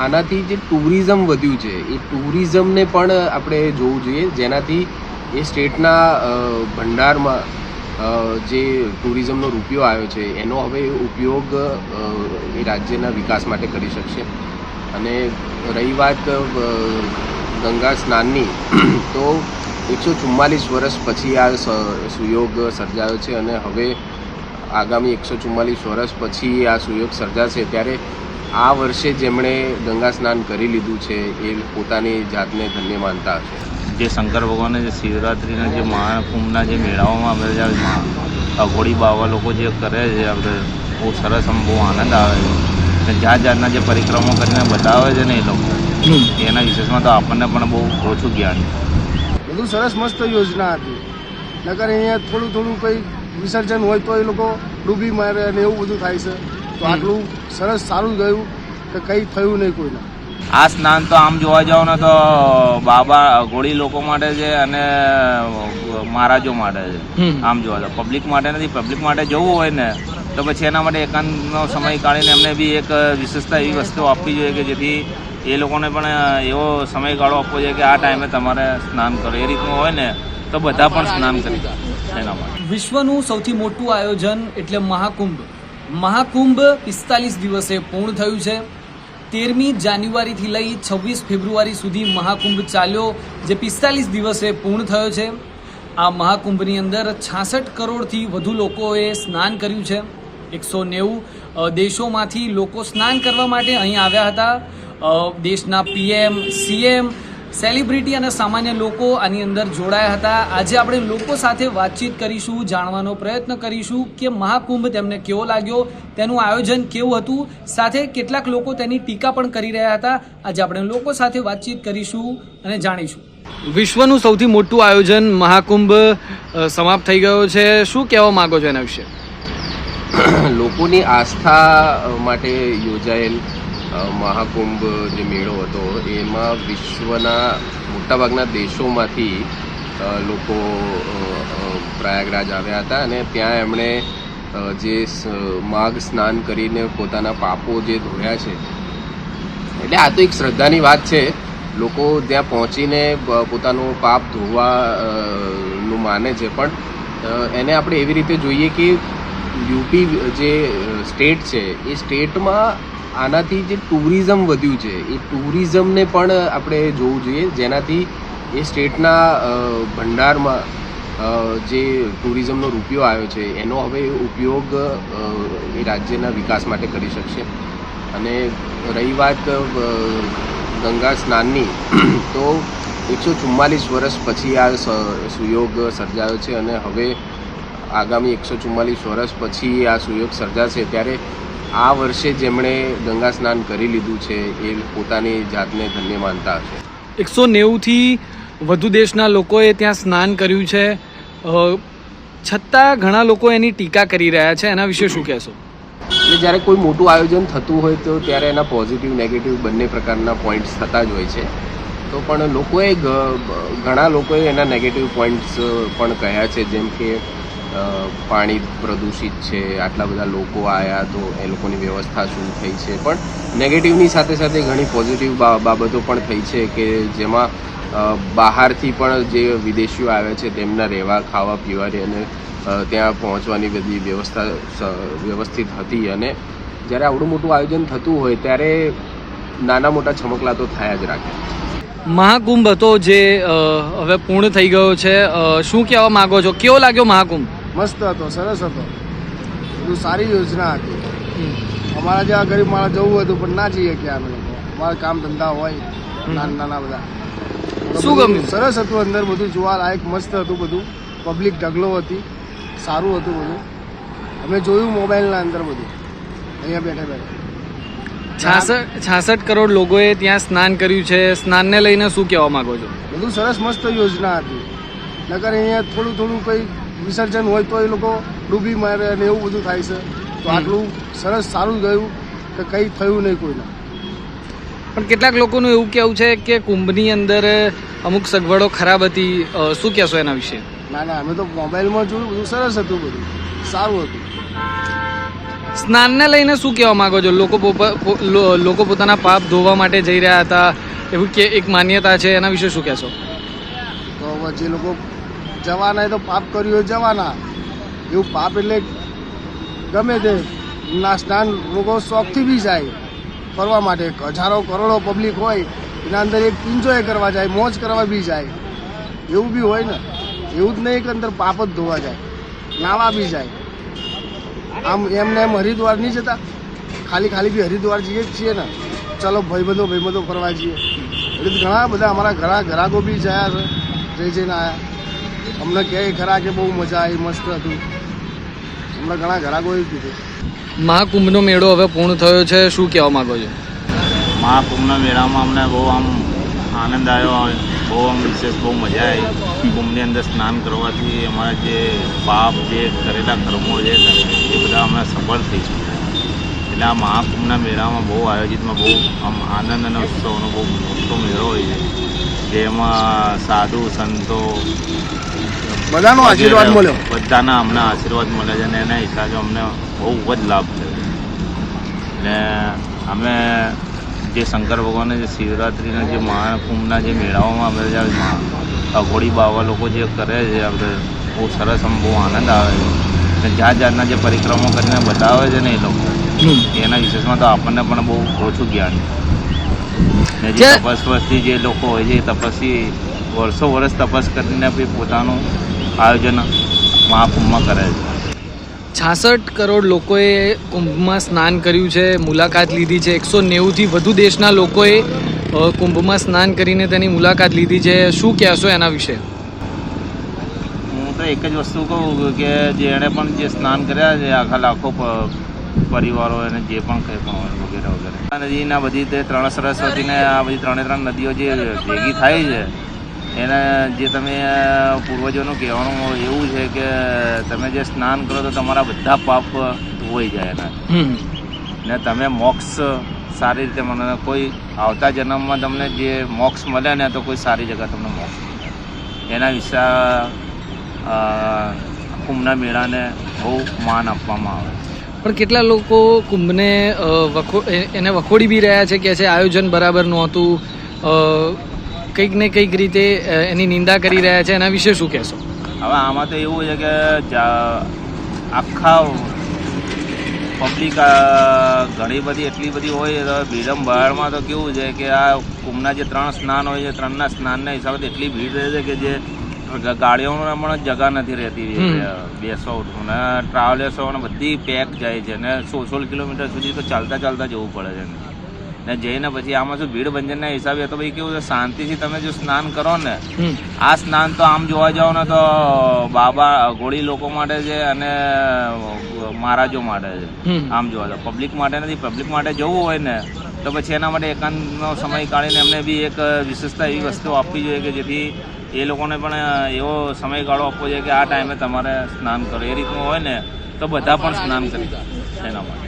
આનાથી જે ટુરિઝમ વધ્યું છે, એ ટુરિઝમને પણ આપણે જોવું જોઈએ. જેનાથી એ સ્ટેટના ભંડારમાં જે ટુરિઝમનો રૂપિયો આવ્યો છે, એનો હવે ઉપયોગ એ રાજ્યના વિકાસ માટે કરી શકશે. અને રહી વાત ગંગા સ્નાનની, તો એકસો ચુમ્માલીસ વર્ષ પછી આ સુયોગ સર્જાયો છે. અને હવે આગામી એકસો ચુમ્માલીસ વર્ષ પછી આ સુયોગ સર્જાશે. ત્યારે આ વર્ષે જેમણે ગંગા સ્નાન કરી લીધું છે એ પોતાની જાતને ધન્ય માનતા હશે. જે શંકર ભગવાનને જે શિવરાત્રિના જે મહાકુંભના જે મેળાઓમાં આપણે જે અઘોડી બાવા લોકો જે કરે છે આપણે બહુ સરસ આમ બહુ આનંદ આવે છે. અને જાત જાતના જે પરિક્રમો કરીને બતાવે છે ને એ લોકો એના વિશેષમાં તો આપણને પણ બહુ ઓછું જ્ઞાન બધું સરસ મસ્ત યોજના હતી. નગર અહીંયા થોડું થોડું કંઈ વિસર્જન હોય તો એ લોકો ડૂબી મારે અને એવું બધું થાય છે. તો આટલું સરસ સારું ગયું કે કંઈ થયું નહીં કોઈને. આ સ્નાન તો આમ જોવા જાવ ને તો બાબા ઘોડી લોકો માટે છે અને મહારાજો માટે છે. આમ જોવા જાવ પબ્લિક માટે નથી પબ્લિક માટે જવું હોય ને તો પછી એના માટે એકાંતનો સમય કાઢીને એમને બી એક વિશેષતા એવી વસ્તુ આપવી જોઈએ કે જેથી એ લોકોને પણ એવો સમયગાળો આપવો જોઈએ કે આ ટાઈમે તમારે સ્નાન કરો. એ રીતનું હોય ને તો બધા પણ સ્નાન કરી એના માટે. વિશ્વનું સૌથી મોટું આયોજન એટલે મહાકુંભ. મહાકુંભ પિસ્તાલીસ દિવસે પૂર્ણ થયું છે. તેરમી જાન્યુઆરીથી લઈ છવ્વીસ ફેબ્રુઆરી સુધી મહાકુંભ ચાલ્યો, જે પિસ્તાલીસ દિવસે પૂર્ણ થયો છે. આ મહાકુંભની અંદર છાસઠ કરોડથી વધુ લોકોએ સ્નાન કર્યું છે. એકસો નેવું દેશોમાંથી લોકો સ્નાન કરવા માટે અહીં આવ્યા હતા. દેશના પીએમ, સીએમ સેલિબ્રિટી અને સામાન્ય લોકો આની અંદર જોડાયા હતા. આજે આપણે લોકો સાથે વાતચીત કરીશું જાણવાનો પ્રયત્ન કરીશું કે મહાકુંભ તેમને કેવો લાગ્યો તેનું આયોજન કેવું હતું સાથે કેટલાક લોકો તેની ટીકા પણ કરી રહ્યા હતા. આજે આપણે લોકો સાથે વાતચીત કરીશું અને જાણીશું. વિશ્વનું સૌથી મોટું આયોજન મહાકુંભ સમાપ્ત થઈ ગયો છે. શું કહેવા માગો છો એના વિશે? લોકોની આસ્થા માટે યોજાયેલ મહાકુંભ જે મેળો હતો, એમાં વિશ્વના મોટાભાગના દેશોમાંથી લોકો પ્રયાગરાજ આવ્યા હતા અને ત્યાં એમણે જે માઘ સ્નાન કરીને પોતાના પાપો જે ધોયા છે, એટલે આ તો એક શ્રદ્ધાની વાત છે. લોકો ત્યાં પહોંચીને પોતાનું પાપ ધોવાનું માને છે. પણ એને આપણે એવી રીતે જોઈએ કે યુપી જે સ્ટેટ છે, એ સ્ટેટમાં આનાથી જે ટુરિઝમ વધ્યું છે, એ ટુરિઝમને પણ આપણે જોવું જોઈએ. જેનાથી એ સ્ટેટના ભંડારમાં જે ટુરિઝમનો રૂપિયો આવ્યો છે, એનો હવે ઉપયોગ એ રાજ્યના વિકાસ માટે કરી શકશે. અને રહી વાત ગંગા સ્નાનની, તો એકસો ચુમ્માલીસ વર્ષ પછી આ સુયોગ સર્જાયો છે. અને હવે આગામી એકસો ચુમ્માલીસ વર્ષ પછી આ સુયોગ સર્જાશે. ત્યારે આ વર્ષે જેમણે ગંગા સ્નાન કરી લીધું છે એ પોતાની જાતને ધન્ય માનતા હશે. એકસો નેવુંથી વધુ દેશના લોકોએ ત્યાં સ્નાન કર્યું છે. છતાં ઘણા લોકો એની ટીકા કરી રહ્યા છે. એના વિશે શું કહેશો? એટલે જ્યારે કોઈ મોટું આયોજન થતું હોય તો ત્યારે એના પોઝિટિવ નેગેટિવ બંને પ્રકારના પોઈન્ટ્સ થતા જ હોય છે. તો પણ લોકોએ ઘણા લોકોએ એના નેગેટિવ પોઈન્ટ્સ પણ કહ્યા છે. જેમ કે પાણી પ્રદૂષિત છે, આટલા બધા લોકો આવ્યા તો એ લોકોની વ્યવસ્થા શું થઈ છે? પણ નેગેટિવની સાથે સાથે ઘણી પોઝિટિવ બાબતો પણ થઈ છે કે જેમાં બહારથી પણ જે વિદેશીઓ આવે છે તેમના રહેવા, ખાવા, પીવાની અને ત્યાં પહોંચવાની બધી વ્યવસ્થા વ્યવસ્થિત હતી અને જ્યારે આવડું મોટું આયોજન થતું હોય ત્યારે નાના મોટા છમકલા તો થયા જ રાખે. મહાકુંભ હતો જે હવે પૂર્ણ થઈ ગયો છે શું કહેવા માગો છો? કેવો લાગ્યો મહાકુંભ? મસ્ત હતો સરસ હતો. બધું સારી યોજના હતી. અમારા જેવા ગરીબ માણસ જવું હતું પણ ના જઈએ કે અમે લોકો. અમારા કામ ધંધા હોય નાના નાના બધા. શું ગમ્યું? સરસ હતું અંદર બધું જોવા લાયક મસ્ત હતું બધું. પબ્લિક ઢગલો હતી. સારું હતું બધું. અમે જોયું મોબાઈલના અંદર બધું. અહીંયા બેઠા બેઠા. છાસઠ છાસઠ કરોડ લોકોએ ત્યાં સ્નાન કર્યું છે. સ્નાનને લઈને શું કહેવા માંગો છો? બધું સરસ મસ્ત યોજના હતી. નગર અહીંયા થોડું થોડું કંઈ વિસર્જન હોય તો એ લોકો ડૂબી મારે અને એવું બધું થાય છે. તો આટલું સરસ સારું ગયું કે કંઈ થયું નહીં કોઈને. પણ કેટલાક લોકોનું એવું કહેવું છે કે કુંભની અંદર અમુક સગવડો ખરાબ હતી. શું કહેશો એના વિશે? ના ના અમે તો મોબાઈલમાં જોયું બધું સરસ હતું બધું. સારું હતું. સ્નાનને લઈને શું કહેવા માગો છો? લોકો લોકો પોતાના પાપ ધોવા માટે જઈ રહ્યા હતા. એવું કે એક માન્યતા છે એના વિશે શું કહેશો? તો જે લોકો જવાના તો પાપ કર્યું જવાના. એવું પાપ એટલે ગમે તે ના સ્નાન લોકો શોખથી બી જાય. ફરવા માટે હજારો કરોડો પબ્લિક હોય, એના અંદર એક એન્જોય કરવા જાય, મોજ કરવા બી જાય. એવું બી હોય ને, એવું જ નહીં કે અંદર પાપ જ ધોવા જાય, નાવા બી જાય. આમ એમને એમ હરિદ્વાર નહીં જતા. ખાલી ખાલી બી હરિદ્વાર જઈએ જ છીએ ને. ચલો ભાઈબંધો ભાઈબંધો ફરવા જઈએ. એટલે ઘણા બધા અમારા ઘણા ઘરાકો બી જયા છે જઈ જઈને આવ્યા અમને કહે ખરા કે બહુ મજા આવી મસ્ત હતું. અમને ઘણા ઘરાકોએ કીધું. મહાકુંભનો મેળો હવે પૂર્ણ થયો છે શું કહેવા માગો છો? મહાકુંભના મેળામાં અમને બહુ આમ આનંદ આવ્યો બહુ આમ વિશેષ બહુ મજા આવી. કુંભની અંદર સ્નાન કરવાથી અમારા જે પાપ જે કરેલા કર્મો છે એ બધા અમે સફળ થઈ છે એટલે આ મહાકુંભના મેળામાં બહુ આયોજિતમાં બહુ આમ આનંદ અને ઉત્સવનો બહુ મોટો મેળો હોય છે. જેમાં સાધુ સંતો બધાનો આશીર્વાદ મળ્યો. બધાના અમને આશીર્વાદ મળે છે અને એના હિસાબે અમને બહુ જ લાભ થયો. અને અમે જે શંકર ભગવાનને જે શિવરાત્રિના જે મહાકુંભના જે મેળાઓમાં અમે જે અઘોડી બાવા લોકો જે કરે છે આપણે બહુ સરસ આમ બહુ આનંદ આવે છે. અને જાત જાતના જે પરિક્રમા કરીને બતાવે છે ને એ લોકો એના વિશેષમાં તો આપણને પણ બહુ ઓછું જ્ઞાન છે. ને જે તપસ્વથી જે લોકો હોય છે એ તપસ્વી વર્ષો વર્ષ તપસ કરીને બી પોતાનું આયોજન મહાકુંભમાં કરે છે. છાસઠ કરોડ લોકોએ કુંભમાં સ્નાન કર્યું છે મુલાકાત લીધી છે. એકસો નેવુંથી વધુ દેશના લોકોએ કુંભમાં સ્નાન કરીને તેની મુલાકાત લીધી છે. શું કહેશો એના વિશે? હું તો એક જ વસ્તુ કહું કે જેણે પણ જે સ્નાન કર્યા છે આખા લાખો પરિવારો અને જે પણ કંઈ પણ હોય વગેરે વગેરે. નદીના બધી તે ત્રણ સરસ્વતીને આ બધી ત્રણે ત્રણ નદીઓ જે ભેગી થાય છે એને જે તમે પૂર્વજોનું કહેવાનું એવું છે કે તમે જે સ્નાન કરો તો તમારા બધા પાપ ધોવાઈ જાય એના. ને તમે મોક્ષ સારી રીતે મને કોઈ આવતા જન્મમાં તમને જે મોક્ષ મળે ને તો કોઈ સારી જગ્યા તમને મોક્ષ એના વિશે કુંભના મેળાને બહુ માન આપવામાં આવે પણ કેટલા લોકો કુંભને વખો એને વખોડી બી રહ્યા છે કે છે આયોજન બરાબર નહોતું કંઈક ને કંઈક રીતે એની નિંદા કરી રહ્યા છે. એના વિશે શું કહેશો? હવે આમાં તો એવું છે કે આખા પબ્લિક ઘણી બધી એટલી બધી હોય તો ભીડમ બહારમાં તો કેવું છે કે આ કુંભના જે ત્રણ સ્નાન હોય છે ત્રણના સ્નાનના હિસાબે એટલી ભીડ રહે છે કે જે ગ- ગાડીઓમાં પણ જગા નથી રહેતી. બેસો ને ટ્રાવેલર્સો બધી પેક જાય છે. ને સો સોળ કિલોમીટર સુધી તો ચાલતા ચાલતા જવું પડે છે. ને જઈને પછી આમાં શું ભીડ ભંજનના હિસાબે તો ભાઈ કેવું છે શાંતિથી તમે જો સ્નાન કરો ને આ સ્નાન તો આમ જોવા જાવ ને તો બાબા ગોળી લોકો માટે છે અને મહારાજો માટે છે. આમ જોવા જાવ પબ્લિક માટે નથી પબ્લિક માટે જવું હોય ને તો પછી એના માટે એકાંતનો સમય કાઢીને એમને બી એક વિશેષતા એવી વસ્તુ આપવી જોઈએ કે જેથી એ લોકોને પણ એવો સમયગાળો આપવો જોઈએ કે આ ટાઈમે તમારે સ્નાન કરો. એ રીતનું હોય ને તો બધા પણ સ્નાન કરી એના માટે.